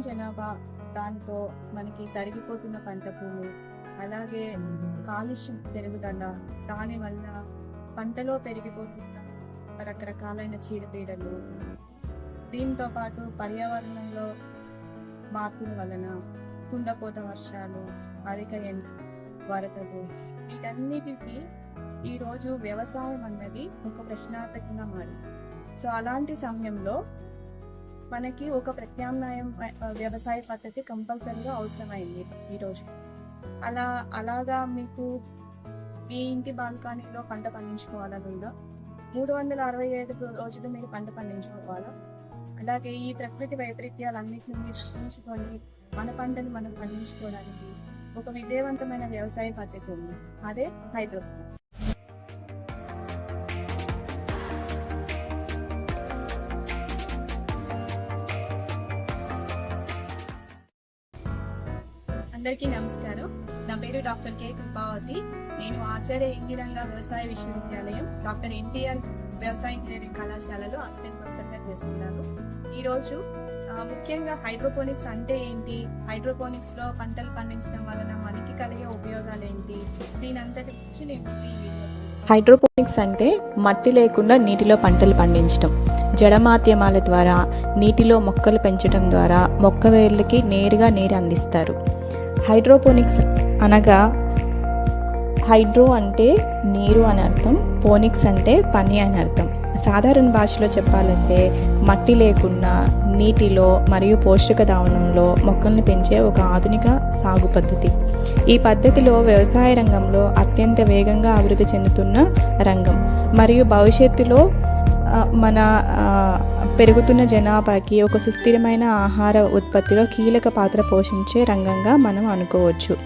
జనాభా దాంతో మనకి తరిగిపోతున్న పంట పూలు అలాగే కాలుష్యం పెరుగుదల దానివల్ల పంటలో పెరిగిపోతున్న రకరకాలైన చీడపీడలు. దీంతో పాటు పర్యావరణంలో మార్పుల వలన కుండపోత వర్షాలు అధిక ఎండ వరదలు వీటన్నిటికీ ఈరోజు వ్యవసాయం అన్నది ఒక ప్రశ్నార్థకంగా మారింది. సో అలాంటి సమయంలో మనకి ఒక ప్రత్యామ్నాయం వ్యవసాయ పద్ధతి కంపల్సరీగా అవసరమైంది ఈరోజు అలా అలాగా మీకు మీ ఇంటి బాల్కనీలో పంట పండించుకోవాలని ఉందా మూడు వందల అరవై ఐదు రోజులు మీరు పంట పండించుకోవాలా? అలాగే ఈ ప్రకృతి వైపరీత్యాలన్నింటిని మీరు తగ్గించుకొని మన పంటను మనం పండించుకోవడానికి ఒక విజయవంతమైన వ్యవసాయ పద్ధతి ఉంది. అదే హైడ్రోపోనిక్స్ అందరికీ నమస్కారం. నా పేరు డాక్టర్ కె. కృపావతి. నేను ఆచార్య ఇంగిరంగ వ్యవసాయ విశ్వవిద్యాలయం డాక్టర్ ఎన్టీఆర్ వ్యవసాయ ఇంజనీరింగ్ కళాశాలలో అసిస్టెంట్ ప్రొఫెసర్గా చేస్తున్నాను. ఈరోజు రోజు ముఖ్యంగా హైడ్రోపోనిక్స్ అంటే ఏంటి? హైడ్రోపోనిక్స్లో పంటలు పండించడం వలన మనకి కలిగే ఉపయోగాలు ఏంటి? దీని అంతటి గురించి నేను హైడ్రోపోనిక్స్ అంటే మట్టి లేకుండా నీటిలో పంటలు పండించడం జడ మాధ్యమాల ద్వారా నీటిలో మొక్కలు పెంచడం ద్వారా మొక్క వేర్లకి నేరుగా నీరు అందిస్తారు. హైడ్రోపోనిక్స్ అనగా హైడ్రో అంటే నీరు అని అర్థం పోనిక్స్ అంటే పని అని అర్థం. సాధారణ భాషలో చెప్పాలంటే మట్టి లేకుండా నీటిలో మరియు పోషక దావనంలో మొక్కల్ని పెంచే ఒక ఆధునిక సాగు పద్ధతి. ఈ పద్ధతిలో వ్యవసాయ రంగంలో అత్యంత వేగంగా అభివృద్ధి చెందుతున్న రంగం. మరియు భవిష్యత్తులో మన పెరుగుతున్న జనాభాకి ఒక సుస్థిరమైన ఆహార ఉత్పత్తిలో కీలక పాత్ర పోషించే రంగంగా మనం అనుకోవచ్చు.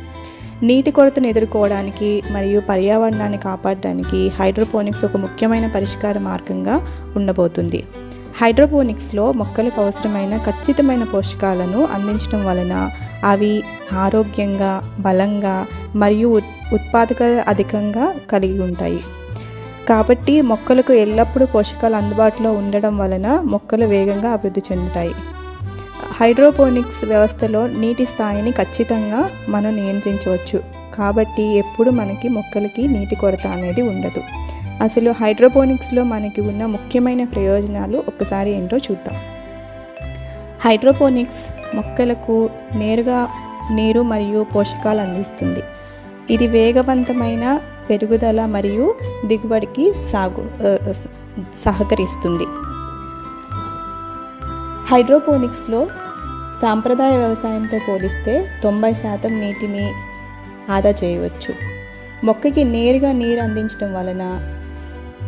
నీటి కొరతను ఎదుర్కోవడానికి మరియు పర్యావరణాన్ని కాపాడడానికి హైడ్రోపోనిక్స్ ఒక ముఖ్యమైన పరిష్కార మార్గంగా ఉండబోతుంది. హైడ్రోపోనిక్స్లో మొక్కలకు అవసరమైన ఖచ్చితమైన పోషకాలను అందించడం వలన అవి ఆరోగ్యంగా బలంగా మరియు ఉత్- ఉత్పాదక అధికంగా కలిగి ఉంటాయి. కాబట్టి మొక్కలకు ఎల్లప్పుడూ పోషకాలు అందుబాటులో ఉండడం వలన మొక్కలు వేగంగా అభివృద్ధి చెందుతాయి. హైడ్రోపోనిక్స్ వ్యవస్థలో నీటి స్థాయిని ఖచ్చితంగా మనం నియంత్రించవచ్చు. కాబట్టి ఎప్పుడు మనకి మొక్కలకి నీటి కొరత అనేది ఉండదు. అసలు హైడ్రోపోనిక్స్లో మనకి ఉన్న ముఖ్యమైన ప్రయోజనాలు ఒక్కసారి ఏంటో చూద్దాం. హైడ్రోపోనిక్స్ మొక్కలకు నేరుగా నీరు మరియు పోషకాలు అందిస్తుంది. ఇది వేగవంతమైన పెరుగుదల మరియు దిగుబడికి సాగు సహకరిస్తుంది. హైడ్రోపోనిక్స్లో సాంప్రదాయ వ్యవసాయంతో పోలిస్తే తొంభై శాతం నీటిని ఆదా చేయవచ్చు. మొక్కకి నేరుగా నీరు అందించడం వలన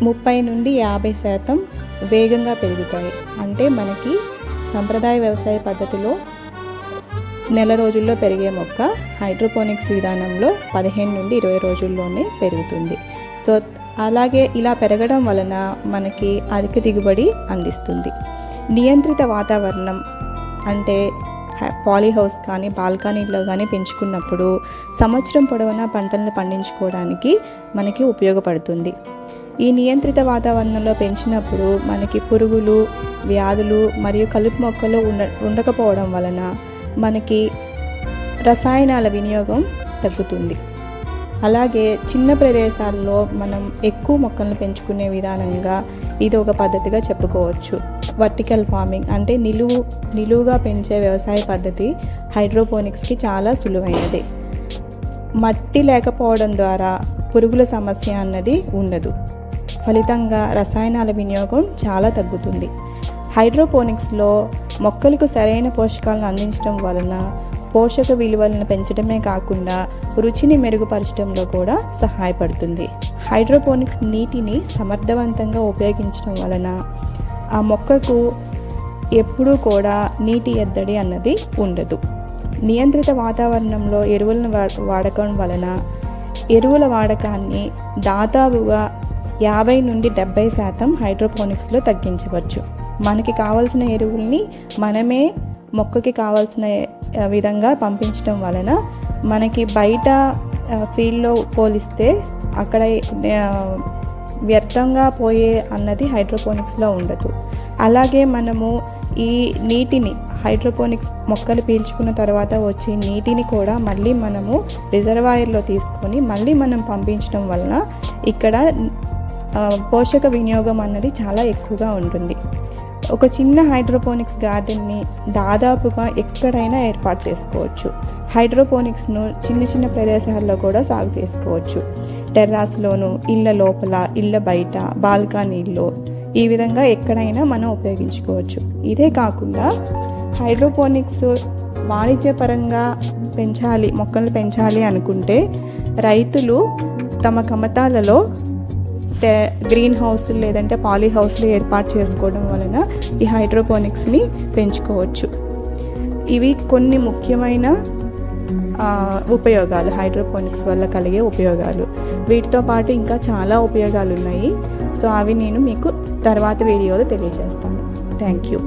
ముప్పై నుండి యాభై శాతం వేగంగా పెరుగుతాయి. అంటే మనకి సాంప్రదాయ వ్యవసాయ పద్ధతిలో నెల రోజుల్లో పెరిగే మొక్క హైడ్రోపోనిక్స్ విధానంలో పదిహేను నుండి ఇరవై రోజుల్లోనే పెరుగుతుంది. సో అలాగే ఇలా పెరగడం వలన మనకి అధిక దిగుబడి అందిస్తుంది. నియంత్రిత వాతావరణం అంటే పాలీహౌస్ హౌస్ కానీ బాల్కనీలో కానీ పెంచుకున్నప్పుడు సంవత్సరం పొడవునా పంటలను పండించుకోవడానికి మనకి ఉపయోగపడుతుంది. ఈ నియంత్రిత వాతావరణంలో పెంచినప్పుడు మనకి పురుగులు వ్యాధులు మరియు కలుపు మొక్కలు ఉండ ఉండకపోవడం వలన మనకి రసాయనాల వినియోగం తగ్గుతుంది. అలాగే చిన్న ప్రదేశాల్లో మనం ఎక్కువ మొక్కలను పెంచుకునే విధానంగా ఇది ఒక పద్ధతిగా చెప్పుకోవచ్చు. వర్టికల్ ఫార్మింగ్ అంటే నిలువు నిలువుగా పెంచే వ్యవసాయ పద్ధతి హైడ్రోపోనిక్స్కి చాలా సులువైనది. మట్టి లేకపోవడం ద్వారా పురుగుల సమస్య అన్నది ఉండదు. ఫలితంగా రసాయనాల వినియోగం చాలా తగ్గుతుంది. హైడ్రోపోనిక్స్లో మొక్కలకు సరైన పోషకాలను అందించడం వలన పోషక విలువలను పెంచడమే కాకుండా రుచిని మెరుగుపరచడంలో కూడా సహాయపడుతుంది. హైడ్రోపోనిక్స్ నీటిని సమర్థవంతంగా ఉపయోగించడం వలన ఆ మొక్కకు ఎప్పుడూ కూడా నీటి ఎద్దడి అన్నది ఉండదు. నియంత్రిత వాతావరణంలో ఎరువులను వాడకం వలన ఎరువుల వాడకాన్ని దాదాపుగా యాభై నుండి డెబ్బై శాతం హైడ్రోపోనిక్స్లో తగ్గించవచ్చు. మనకి కావాల్సిన ఎరువుల్ని మనమే మొక్కకి కావాల్సిన విధంగా పంపించడం వలన మనకి బయట ఫీల్డ్లో పోలిస్తే అక్కడ వ్యర్థంగా పోయే అన్నది హైడ్రోపోనిక్స్లో ఉండదు. అలాగే మనము ఈ నీటిని హైడ్రోపోనిక్స్ మొక్కలు పీల్చుకున్న తర్వాత వచ్చే నీటిని కూడా మళ్ళీ మనము రిజర్వాయర్లో తీసుకొని మళ్ళీ మనం పంపించడం వలన ఇక్కడ పోషక వినియోగం అన్నది చాలా ఎక్కువగా ఉంటుంది. ఒక చిన్న హైడ్రోపోనిక్స్ గార్డెన్ని దాదాపుగా ఎక్కడైనా ఏర్పాటు చేసుకోవచ్చు. హైడ్రోపోనిక్స్ను చిన్న చిన్న ప్రదేశాల్లో కూడా సాగు చేసుకోవచ్చు. టెర్రాస్లోను ఇళ్ళ లోపల ఇళ్ళ బయట బాల్కనీల్లో ఈ విధంగా ఎక్కడైనా మనం ఉపయోగించుకోవచ్చు. ఇదే కాకుండా హైడ్రోపోనిక్స్ వాణిజ్యపరంగా పెంచాలి మొక్కలు పెంచాలి అనుకుంటే రైతులు తమ కమతాలలో టే గ్రీన్ హౌస్ లేదంటే పాలీ హౌస్లు ఏర్పాటు చేసుకోవడం వలన ఈ హైడ్రోపోనిక్స్ని పెంచుకోవచ్చు. ఇవి కొన్ని ముఖ్యమైన ఉపయోగాలు హైడ్రోపోనిక్స్ వల్ల కలిగే ఉపయోగాలు. వీటితో పాటు ఇంకా చాలా ఉపయోగాలు ఉన్నాయి. సో అవి నేను మీకు తర్వాత వీడియోలో తెలియజేస్తాను. Thank you